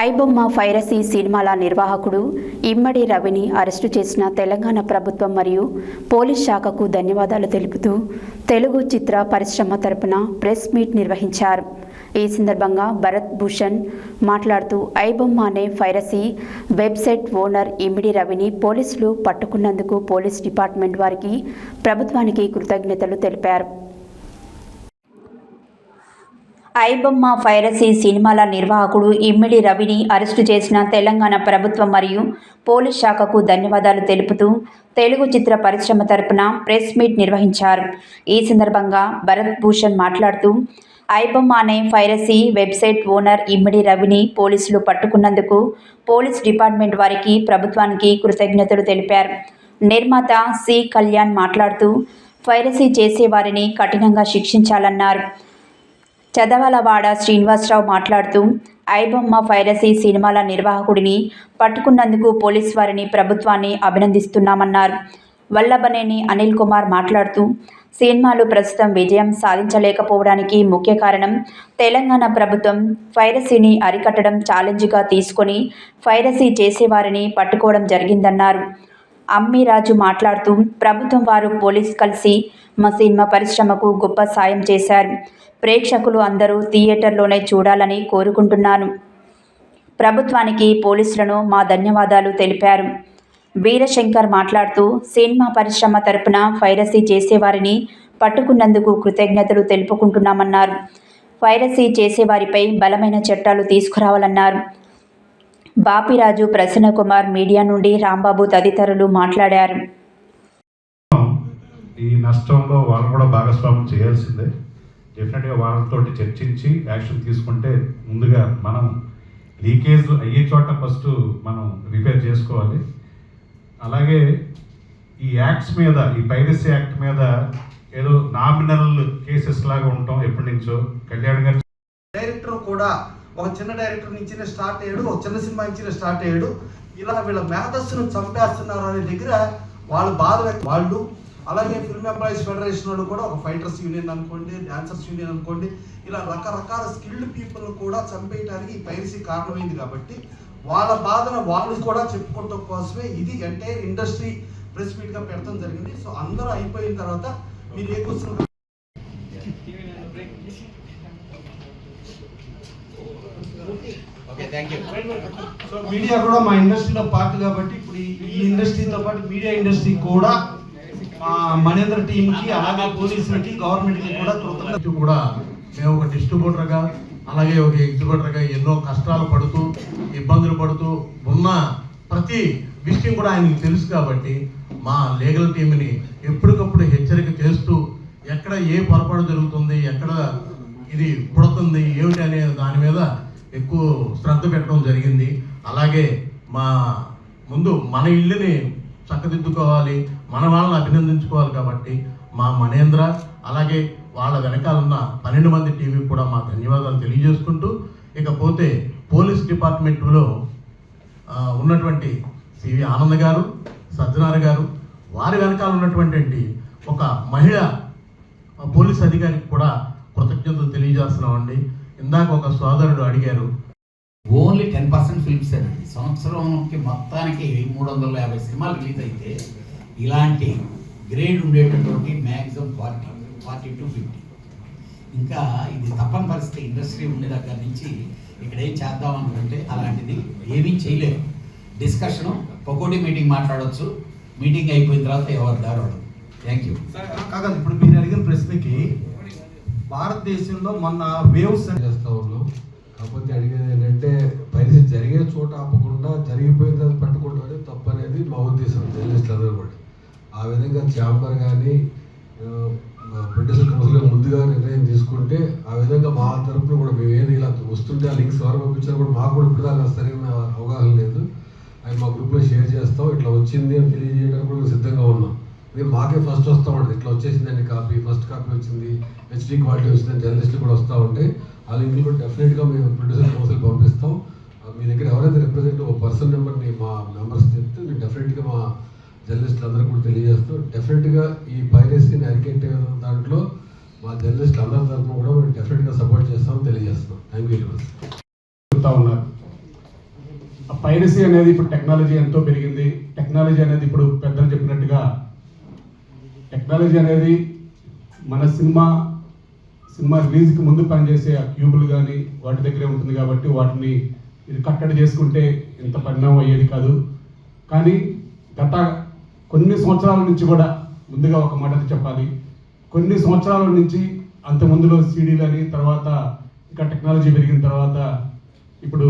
IBomma piracy సినిమాల నిర్వాహకుడు ఇమ్మడి రవిని అరెస్టు చేసిన తెలంగాణ ప్రభుత్వం మరియు పోలీస్ శాఖకు ధన్యవాదాలు తెలుపుతూ తెలుగు చిత్ర పరిశ్రమ తరపున ప్రెస్ మీట్ నిర్వహించారు. ఈ సందర్భంగా భరత్ భూషణ్ మాట్లాడుతూ ఐబొమ్మ అనే ఫైరసీ వెబ్సైట్ ఓనర్ ఇమిడి రవిని పోలీసులు పట్టుకున్నందుకు పోలీస్ డిపార్ట్మెంట్ వారికి ప్రభుత్వానికి కృతజ్ఞతలు తెలిపారు. ఐబొమ్మ ఫైరసీ సినిమాల నిర్వాహకుడు ఇమ్మిడి రవిని అరెస్టు చేసిన తెలంగాణ ప్రభుత్వం మరియు పోలీస్ శాఖకు ధన్యవాదాలు తెలుపుతూ తెలుగు చిత్ర పరిశ్రమ తరపున ప్రెస్ మీట్ నిర్వహించారు. ఈ సందర్భంగా భరత్ భూషణ్ మాట్లాడుతూ ఐబొమ్మ అనే ఫైరసీ వెబ్సైట్ ఓనర్ ఇమ్మిడి రవిని పోలీసులు పట్టుకున్నందుకు పోలీస్ డిపార్ట్మెంట్ వారికి ప్రభుత్వానికి కృతజ్ఞతలు తెలిపారు. నిర్మాత సి కళ్యాణ్ మాట్లాడుతూ ఫైరసీ చేసేవారిని కఠినంగా శిక్షించాలన్నారు. చదవలవాడ శ్రీనివాసరావు మాట్లాడుతూ ఐబొమ్మ ఫైరసీ సినిమాల నిర్వాహకుడిని పట్టుకున్నందుకు పోలీస్ వారిని ప్రభుత్వాన్ని అభినందిస్తున్నామన్నారు. వల్లభనేని అనిల్ కుమార్ మాట్లాడుతూ సినిమాలు ప్రస్తుతం విజయం సాధించలేకపోవడానికి ముఖ్య కారణం తెలంగాణ ప్రభుత్వం ఫైరసీని అరికట్టడం ఛాలెంజ్గా తీసుకొని ఫైరసీ చేసేవారిని పట్టుకోవడం జరిగిందన్నారు. అమ్మిరాజు మాట్లాడుతూ ప్రభుత్వం వారు పోలీస్ కలిసి మా సినిమా పరిశ్రమకు గొప్ప సాయం చేశారు. ప్రేక్షకులు అందరూ థియేటర్లోనే చూడాలని కోరుకుంటున్నాను. ప్రభుత్వానికి పోలీసులను మా ధన్యవాదాలు తెలిపారు. వీరశంకర్ మాట్లాడుతూ సినిమా పరిశ్రమ తరపున పైరసీ చేసేవారిని పట్టుకున్నందుకు కృతజ్ఞతలు తెలుపుకుంటున్నామన్నారు. ఫైరసీ చేసేవారిపై బలమైన చట్టాలు తీసుకురావాలన్నారు. బాపిరాజు ప్రసన్నకుమార్ మీడియా నుండి రాంబాబు తదితరులు మాట్లాడారు. ఈ నష్టంలో వాళ్ళు కూడా భాగస్వామ్యం చేయాల్సిందే. డెఫినెట్గా వాళ్ళతో చర్చించి యాక్షన్ తీసుకుంటే ముందుగా మనం లీకేజ్ అయ్యే చోట ఫస్ట్ మనం రిపేర్ చేసుకోవాలి. అలాగే ఈ యాక్ట్స్ మీద ఈ పైరసీ యాక్ట్ మీద ఏదో నామినల్ కేసెస్ లాగా ఉంటాం ఎప్పటి నుంచో. కళ్యాణ్ గారు డైరెక్టర్ కూడా ఒక చిన్న డైరెక్టర్ నుంచి స్టార్ట్ అయ్యాడు ఒక చిన్న సినిమా నుంచి స్టార్ట్ అయ్యాడు. ఇలా వీళ్ళ మేధస్సును చంపేస్తున్నారు అనే దగ్గర వాళ్ళు బాధ వాళ్ళు అలాగే ఫిల్మ్ ఎంప్లాయీస్ ఫెడరేషన్ వాళ్ళు కూడా ఒక ఫైటర్స్ యూనియన్ అనుకోండి డాన్సర్స్ యూనియన్ అనుకోండి ఇలా రకరకాల స్కిల్డ్ పీపుల్ కూడా చంపేయడానికి ఈ పైరసీ కారణమైంది కాబట్టి వాళ్ళ బాధను వాళ్ళు కూడా చెప్పుకోవడం కోసమే ఇది ఎంటైర్ ఇండస్ట్రీ ప్రెస్ మీట్గా పెడతాం జరిగింది. సో అందరూ అయిపోయిన తర్వాత మీరు ఏ question okay thank you so media కూడా మా ఇండస్ట్రీలో పార్ట్ కాబట్టి ఇప్పుడు ఈ- ఇండస్ట్రీతో పాటు మీడియా ఇండస్ట్రీ కూడా మా మణేంద్ర టీంకి అలాగే పోలీసులకి గవర్నమెంట్కి కూడా కృతజ్ఞత కూడా మేము ఒక డిస్ట్రిబ్యూటర్గా అలాగే ఒక ఎగ్జిబ్యూటర్గా ఎన్నో కష్టాలు పడుతూ ఇబ్బందులు పడుతూ ఉన్న ప్రతి విషయం కూడా ఆయనకు తెలుసు కాబట్టి మా లీగల్ టీంని ఎప్పటికప్పుడు హెచ్చరిక చేస్తూ ఎక్కడ ఏ పొరపాటు జరుగుతుంది ఎక్కడ ఇది పుడుతుంది ఏమిటి అనే దాని మీద ఎక్కువ శ్రద్ధ పెట్టడం జరిగింది. అలాగే మా ముందు మన ఇల్లుని చక్కదిద్దుకోవాలి మన వాళ్ళని అభినందించుకోవాలి కాబట్టి మా మనేంద్ర అలాగే వాళ్ళ వెనకాల ఉన్న పన్నెండు మంది టీవీ కూడా మా ధన్యవాదాలు తెలియజేసుకుంటూ ఇకపోతే పోలీస్ డిపార్ట్మెంట్లో ఉన్నటువంటి సివి ఆనంద్ గారు సజ్జనార్ గారు వారి వెనకాల ఉన్నటువంటి ఒక మహిళ పోలీస్ అధికారికి కూడా కృతజ్ఞతలు తెలియజేస్తున్నామండి. ఇందాక ఒక సోదరుడు అడిగారు ఓన్లీ టెన్ పర్సెంట్ ఫిల్మ్స్ అండి. సంవత్సరంకి మొత్తానికి మూడు వందల యాభై సినిమాలు రిలీజ్ అయితే ఇలాంటి గ్రేడ్ ఉండేటటువంటి maximum forty forty to fifty. ఇంకా ఇది తప్పని పరిస్థితి ఇండస్ట్రీ ఉండే దగ్గర నుంచి ఇక్కడ ఏం చేద్దాం అనుకుంటే అలాంటిది ఏమీ చేయలేరు. డిస్కషను పకోడీ మీటింగ్ మాట్లాడవచ్చు మీటింగ్ అయిపోయిన తర్వాత ఎవరు దారి థ్యాంక్ యూ కాదు ఇప్పుడు మీరు అడిగిన ప్రశ్నకి భారతదేశంలో మొన్న వేవ్స్ చేస్తా ఉన్నాం కాకపోతే అడిగేది ఏంటంటే పరిస్థితి జరిగే చోట ఆపకుండా జరిగిపోయిన తర్వాత పట్టుకోవడం అనేది తప్పు అనేది మా ఉద్దేశం. జర్నలిస్ట్ అందరూ కూడా. ఆ విధంగా చాంబర్ కానీ బ్రిటిష్ కౌన్సిల్ ముందుగా నిర్ణయం తీసుకుంటే ఆ విధంగా మా తరపున కూడా మేము ఏది ఇలా వస్తుంటే ఆ లింక్స్ ఎవరు పంపించినా కూడా మాకు కూడా ఇప్పుడు దాకా సరైన అవగాహన లేదు. అవి మా గ్రూప్లో షేర్ చేస్తాం. ఇట్లా వచ్చింది అని తెలియజేయడానికి కూడా సిద్ధంగా ఉన్నాం. మేము మాకే ఫస్ట్ వస్తూ ఉంటుంది. ఇట్లా వచ్చేసిందండి కాపీ ఫస్ట్ కాపీ వచ్చింది హెచ్డి క్వాలిటీ వచ్చిందని జర్నలిస్టులు కూడా వస్తూ ఉంటాయి ఆ లింకులు కూడా డెఫినెట్గా మేము ప్రొడ్యూసర్ కౌన్సిల్ పంపిస్తాం. మీ దగ్గర ఎవరైతే రిప్రజెంట్ ఒక పర్సన్ నెంబర్ని మా మెంబర్స్ చెప్తే మేము డెఫినెట్గా మా జర్నలిస్టులు అందరూ కూడా తెలియజేస్తాం డెఫినెట్గా ఈ పైరసీని అరికెట్టే దాంట్లో మా జర్నలిస్టులు అందరి తరఫున కూడా మేము డెఫినెట్గా సపోర్ట్ చేస్తాం తెలియజేస్తాం థ్యాంక్ యూ వెరీ మచ్ ఉన్నారు పైరసీ అనేది ఇప్పుడు టెక్నాలజీ ఎంతో పెరిగింది. టెక్నాలజీ అనేది ఇప్పుడు పెద్దలు చెప్పినట్టుగా టెక్నాలజీ అనేది మన సినిమా సినిమా రిలీజ్కి ముందు పనిచేసే ఆ క్యూబులు కానీ వాటి దగ్గరే ఉంటుంది కాబట్టి వాటిని ఇది కట్టడి చేసుకుంటే ఇంత పరిణామం అయ్యేది కాదు. కానీ గత కొన్ని సంవత్సరాల నుంచి కూడా ముందుగా ఒక మాట చెప్పాలి. కొన్ని సంవత్సరాల నుంచి అంత ముందులో అని తర్వాత ఇంకా టెక్నాలజీ పెరిగిన తర్వాత ఇప్పుడు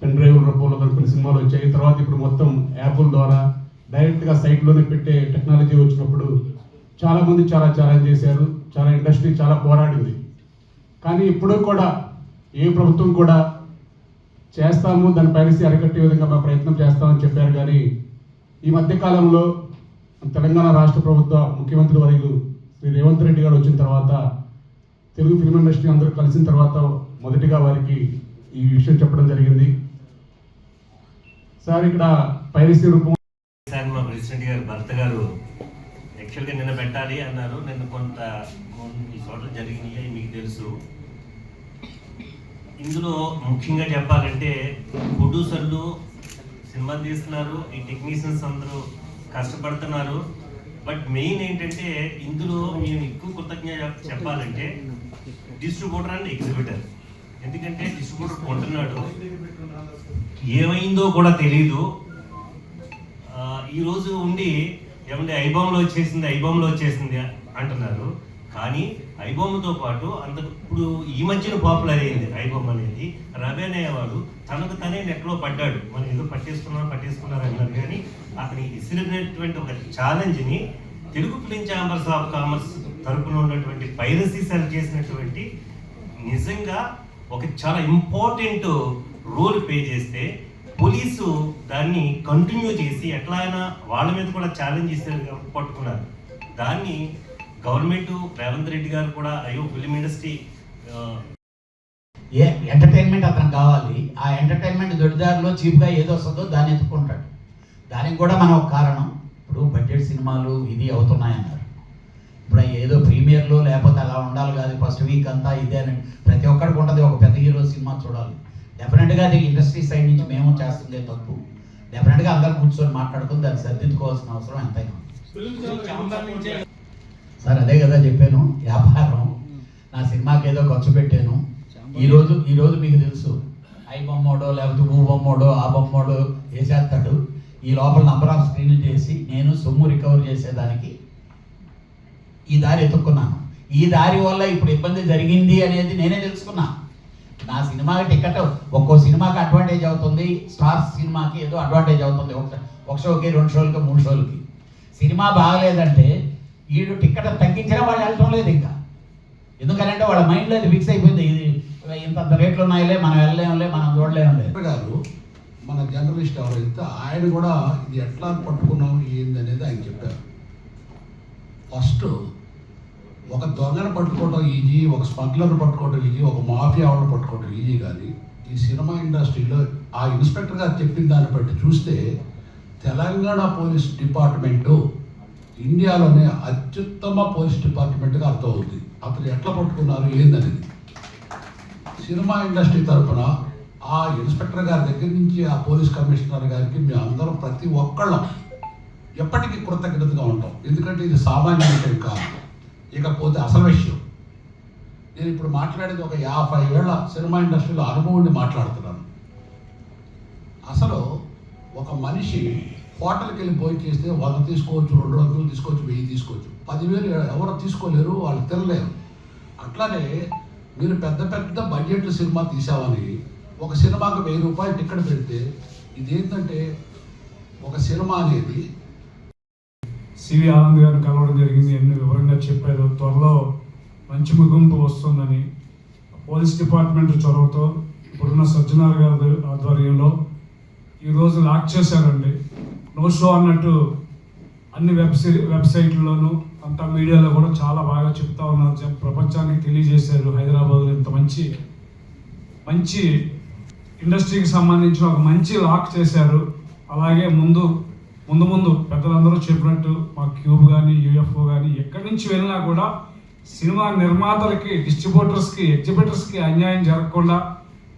పెన్ డ్రైవ్ రూపంలో కొన్ని సినిమాలు వచ్చాయి. తర్వాత ఇప్పుడు మొత్తం యాప్ల ద్వారా డైరెక్ట్గా సైట్లోనే పెట్టే టెక్నాలజీ వచ్చినప్పుడు చాలా మంది చాలా ఛాలెంజ్ చేశారు చాలా ఇండస్ట్రీ చాలా పోరాడింది. కానీ ఇప్పుడు కూడా ఏ ప్రభుత్వం కూడా చేస్తాము దాని పైరసీ అరికట్టే విధంగా మా ప్రయత్నం చేస్తామని చెప్పారు. కానీ ఈ మధ్య కాలంలో తెలంగాణ రాష్ట్ర ప్రభుత్వ ముఖ్యమంత్రి వర్యులు శ్రీ రేవంత్ రెడ్డి గారు వచ్చిన తర్వాత తెలుగు ఫిల్మ్ ఇండస్ట్రీ అందరూ కలిసిన తర్వాత మొదటిగా వారికి ఈ విషయం చెప్పడం జరిగింది. సార్ ఇక్కడ పైరసీ రూపం సార్ మా ప్రెసిడెంట్ గారు భర్త గారు యాక్చువల్గా నిన్న పెట్టాలి అన్నారు. నేను కొంత కొన్ని చోట్ల జరిగినాయి మీకు తెలుసు. ఇందులో ముఖ్యంగా చెప్పాలంటే ప్రొడ్యూసర్లు సినిమా తీస్తున్నారు ఈ టెక్నీషియన్స్ అందరూ కష్టపడుతున్నారు. బట్ మెయిన్ ఏంటంటే ఇందులో మేము ఎక్కువ కృతజ్ఞత చెప్పాలంటే డిస్ట్రిబ్యూటర్ అండ్ ఎగ్జిబిటర్. ఎందుకంటే డిస్ట్రిబ్యూటర్ కొంటున్నాడు. ఏమైందో కూడా తెలియదు ఈరోజు ఉండి ఏమంటే ఐబామ్లో వచ్చేసింది ఐబామ్లో వచ్చేసింది అంటున్నారు. కానీ ఐబామ్తో పాటు అంత ఇప్పుడు ఈ మధ్యన పాపులర్ అయింది ఐబామ్ అనేది. రవి అనేవాడు తనకు తనే నెట్లో పడ్డాడు. మనం ఏదో పట్టేసుకున్నారు పట్టేసుకున్నారు అన్నారు. కానీ అతని ఇసిరినటువంటి ఒక ఛాలెంజ్ని Telugu film chambers of commerce తరపున ఉన్నటువంటి పైరసీ సెల్ చేసినటువంటి నిజంగా ఒక చాలా ఇంపార్టెంట్ రోల్ ప్లే చేస్తే పోలీసు దాన్ని కంటిన్యూ చేసి ఎట్లా అయినా వాళ్ళ మీద కూడా ఛాలెంజ్ చేశారు పట్టుకున్నారు. దాన్ని గవర్నమెంట్ రేవంత్ రెడ్డి గారు కూడా అయ్యో ఫిలిం ఇండస్ట్రీ ఏ ఎంటర్టైన్మెంట్ అతను కావాలి. ఆ ఎంటర్టైన్మెంట్ దొడిదారిలో చీప్గా ఏదో వస్తుందో దాన్ని ఎత్తుకుంటాడు. దానికి కూడా మనం ఒక కారణం. ఇప్పుడు బడ్జెట్ సినిమాలు ఇది అవుతున్నాయన్నారు. ఇప్పుడు ఏదో ప్రీమియర్లో లేకపోతే అలా ఉండాలి కాదు. ఫస్ట్ వీక్ అంతా ఇదే అని ప్రతి ఒక్కడికి ఉంటుంది. ఒక పెద్ద హీరో సినిమా చూడాలి. డెఫినెట్గా అది ఇండస్ట్రీ సైడ్ నుంచి మేము చేస్తుందే తప్పు. డెఫినెట్గా అందరు కూర్చొని మాట్లాడుకుని దాన్ని సర్దిద్దుకోవాల్సిన అవసరం ఎంతైనా. సార్ అదే కదా చెప్పాను వ్యాపారం. నా సినిమాకి ఏదో ఖర్చు పెట్టాను. ఈరోజు ఈరోజు మీకు తెలుసు. ఐ బొమ్మోడో లేకపోతే ఊ బొమ్మోడో ఆ బొమ్మోడో వేసేస్తాడు. ఈ లోపల నంబర్ ఆఫ్ స్క్రీన్లు చేసి నేను సొమ్ము రికవర్ చేసేదానికి ఈ దారి ఎత్తుక్కున్నాను. ఈ దారి వల్ల ఇప్పుడు ఇబ్బంది జరిగింది అనేది నేనే తెలుసుకున్నా. నా సినిమాకి టికెట్ ఒక్కో సినిమాకి అడ్వాంటేజ్ అవుతుంది. స్టార్ సినిమాకి ఏదో అడ్వాంటేజ్ అవుతుంది. ఒక ఒక షోకి రెండు షోలకి మూడు షోలకి. సినిమా బాగలేదంటే వీడు టికెట్ తగ్గించినా వాళ్ళు వెళ్ళటం లేదు ఇంకా. ఎందుకంటే వాళ్ళ మైండ్లో అది ఫిక్స్ అయిపోయింది. ఇది ఇంత రేట్లు ఉన్నాయిలే మనం వెళ్ళలేములే మనం చూడలేములే. గారు మన జర్నలిస్ట్ ఎవరైతే ఆయన కూడా ఇది ఎట్లా పట్టుకున్నాం ఏంది అనేది ఆయన చెప్పారు. ఫస్ట్ ఒక దొంగను పట్టుకోవడం ఈజీ ఒక స్మగ్లర్ని పట్టుకోవడం ఈజీ ఒక మాఫియా వాళ్ళని పట్టుకోవడం ఈజీ కానీ ఈ సినిమా ఇండస్ట్రీలో ఆ ఇన్స్పెక్టర్ గారు చెప్పిన దాన్ని బట్టి చూస్తే తెలంగాణ పోలీస్ డిపార్ట్మెంటు ఇండియాలోనే అత్యుత్తమ పోలీస్ డిపార్ట్మెంట్గా అర్థమవుతుంది. అతను ఎట్లా పట్టుకున్నారు ఏందనేది. సినిమా ఇండస్ట్రీ తరఫున ఆ ఇన్స్పెక్టర్ గారి దగ్గర నుంచి ఆ పోలీస్ కమిషనర్ గారికి మేము అందరం ప్రతి ఒక్కళ్ళం ఎప్పటికీ కృతజ్ఞతగా ఉంటాం. ఎందుకంటే ఇది సామాన్య విషయం కాదు. ఇకపోతే అసలు విషయం నేను ఇప్పుడు మాట్లాడేది ఒక యాభై ఏళ్ళ సినిమా ఇండస్ట్రీలో అనుభవాన్ని మాట్లాడుతున్నాను. అసలు ఒక మనిషి హోటల్కి వెళ్ళి భోజనం చేస్తే వంద తీసుకోవచ్చు రెండు వందలు తీసుకోవచ్చు వెయ్యి తీసుకోవచ్చు. పదివేలు ఎవరు తీసుకోలేరు వాళ్ళు తినలేరు. అట్లానే మీరు పెద్ద పెద్ద బడ్జెట్ సినిమా తీసామని ఒక సినిమాకి వెయ్యి రూపాయలు టికెట్ పెడితే ఇదేంటంటే ఒక సినిమా అనేది సివి ఆనంద్ గారిని కలవడం జరిగింది. ఎన్ని వివరంగా చెప్పారు త్వరలో మంచి ముగింపు వస్తుందని పోలీస్ డిపార్ట్మెంట్ చొరవతో ఇప్పుడున్న సజ్జనార్ గారి ఆధ్వర్యంలో ఈరోజు లాక్ చేశారండి. నో షో అన్నట్టు అన్ని వెబ్సై వెబ్సైట్లలోనూ అంతా మీడియాలో కూడా చాలా బాగా చెప్తా ఉన్నారు. ప్రపంచానికి తెలియజేశారు హైదరాబాద్లో ఇంత మంచి మంచి ఇండస్ట్రీకి సంబంధించిన ఒక మంచి లాక్ చేశారు. అలాగే ముందు ముందు ముందు పెద్దలందరూ చెప్పినట్టు మా క్యూబ్ కానీ యూఎఫ్ఓ కానీ ఎక్కడి నుంచి వెళ్ళినా కూడా సినిమా నిర్మాతలకి డిస్ట్రిబ్యూటర్స్కి ఎగ్జిబిటర్స్కి అన్యాయం జరగకుండా